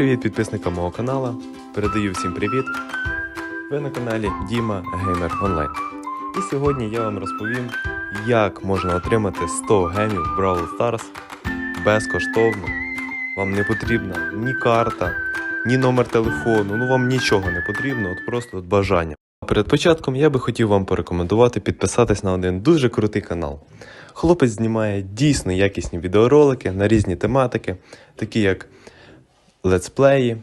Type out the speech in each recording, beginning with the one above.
Привіт підписникам мого каналу. Передаю всім привіт. Ви на каналі Діма Геймер Онлайн. І сьогодні я вам розповім, як можна отримати 100 гемів в Brawl Stars безкоштовно. Вам не потрібна ні карта, ні номер телефону, ну вам нічого не потрібно, от просто от бажання. Перед початком я би хотів вам порекомендувати підписатись на один дуже крутий канал. Хлопець знімає дійсно якісні відеоролики на різні тематики, такі як летсплеї,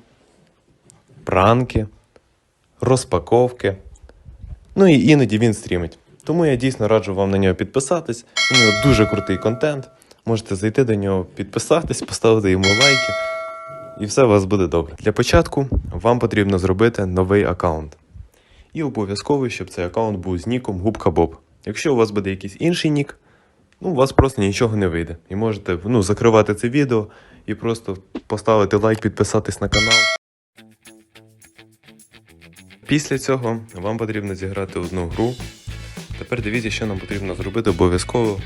пранки, розпаковки. Ну і іноді він стрімить. Тому я дійсно раджу вам на нього підписатись. У нього дуже крутий контент. Можете зайти до нього, підписатись, поставити йому лайки, і все у вас буде добре. Для початку вам потрібно зробити новий аккаунт. І обов'язково, щоб цей аккаунт був з ніком Губка Боб. Якщо у вас буде якийсь інший нік, ну, у вас просто нічого не вийде. І можете ну, закривати це відео і просто поставити лайк, підписатись на канал. Після цього вам потрібно зіграти одну гру. Тепер дивіться, що нам потрібно зробити обов'язково,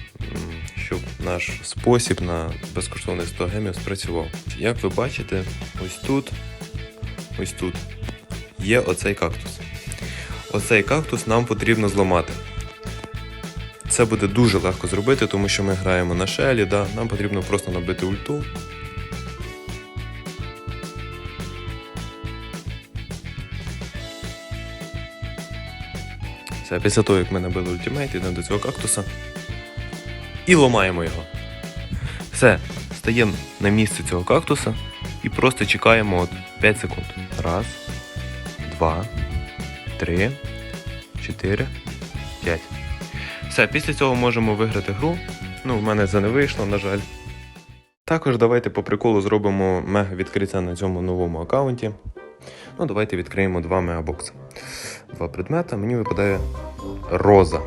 щоб наш спосіб на безкоштовних 100 гемів спрацював. Як ви бачите, ось тут, ось тут є оцей кактус. Оцей кактус нам потрібно зламати. Це буде дуже легко зробити, тому що ми граємо на шелі, да? нам потрібно просто набити ульту. Все, після того, як ми набили ультимейт, йдемо до цього кактуса і ламаємо його. Все, стаємо на місце цього кактуса і просто чекаємо от 5 секунд. Раз, два, три, чотири, п'ять. Все, після цього можемо виграти гру. Ну, в мене це не вийшло, на жаль. Також давайте по приколу зробимо мега відкриття на цьому новому аккаунті. Ну, давайте відкриємо два мегабокси. Два предмета. Мені випадає роза.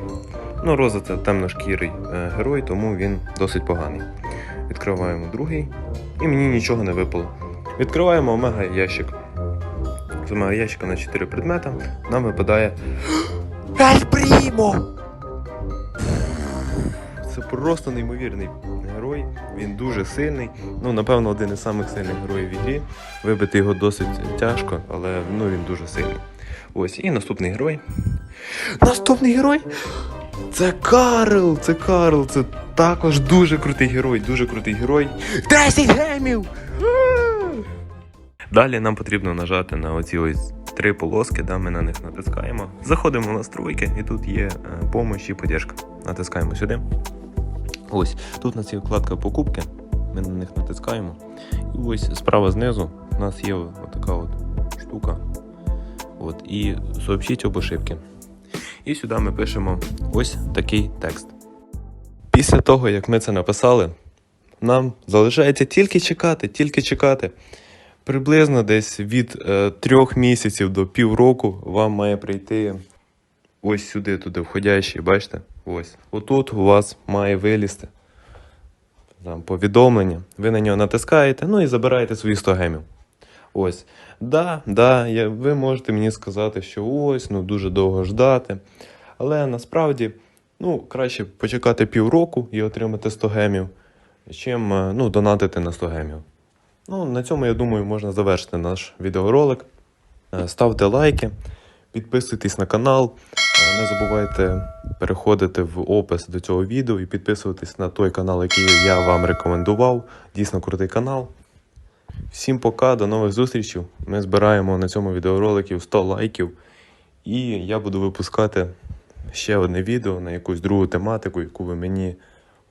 Ну, роза це темношкірий е, герой, тому він досить поганий. Відкриваємо другий. І мені нічого не випало. Відкриваємо омега ящик. З омега ящика на 4 предмета. Нам випадає. Ель Прімо! Просто неймовірний герой. Він дуже сильний. Ну, напевно, один із самих сильних героїв в ігрі. Вибити його досить тяжко, але ну, він дуже сильний. Ось, і наступний герой. Наступний герой! Це Карл! Це Карл! Це також дуже крутий герой, дуже крутий герой. 10 гемів! Далі нам потрібно нажати на оці ось три полоски, да, ми на них натискаємо. Заходимо в настройки, і тут є е, помощь і поддержка. Натискаємо сюди. Ось тут у нас є вкладка покупки. Ми на них натискаємо. І ось справа знизу у нас є така от штука. От, і сообщіть об ошибки. І сюди ми пишемо ось такий текст. Після того, як ми це написали, нам залишається тільки чекати, тільки чекати. Приблизно десь від е, трьох місяців до півроку вам має прийти ось сюди, туди входящий, бачите? Ось. Отут у вас має вилізти там, повідомлення. Ви на нього натискаєте, ну і забираєте свої 100 гемів. Ось. Да, да, я, ви можете мені сказати, що ось, ну дуже довго ждати. Але насправді, ну, краще почекати півроку і отримати 100 гемів, чим е, ну, донатити на 100 гемів. Ну, на цьому, я думаю, можна завершити наш відеоролик. Е, Ставте лайки, підписуйтесь на канал. Не забувайте переходити в опис до цього відео і підписуватись на той канал, який я вам рекомендував. Дійсно крутий канал. Всім пока, до нових зустрічей. Ми збираємо на цьому відеороликі 100 лайків. І я буду випускати ще одне відео на якусь другу тематику, яку ви мені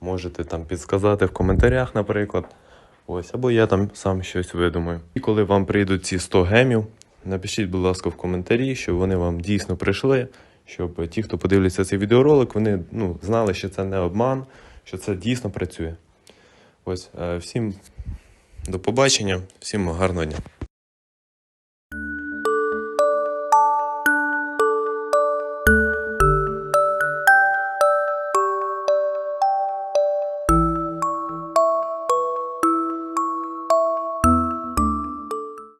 можете там підсказати в коментарях, наприклад. Ось, або я там сам щось видумаю. І коли вам прийдуть ці 100 гемів, напишіть, будь ласка, в коментарі, щоб вони вам дійсно прийшли, щоб ті, хто подивляться цей відеоролик, вони ну, знали, що це не обман, що це дійсно працює. Ось, е, всім до побачення, всім гарного дня.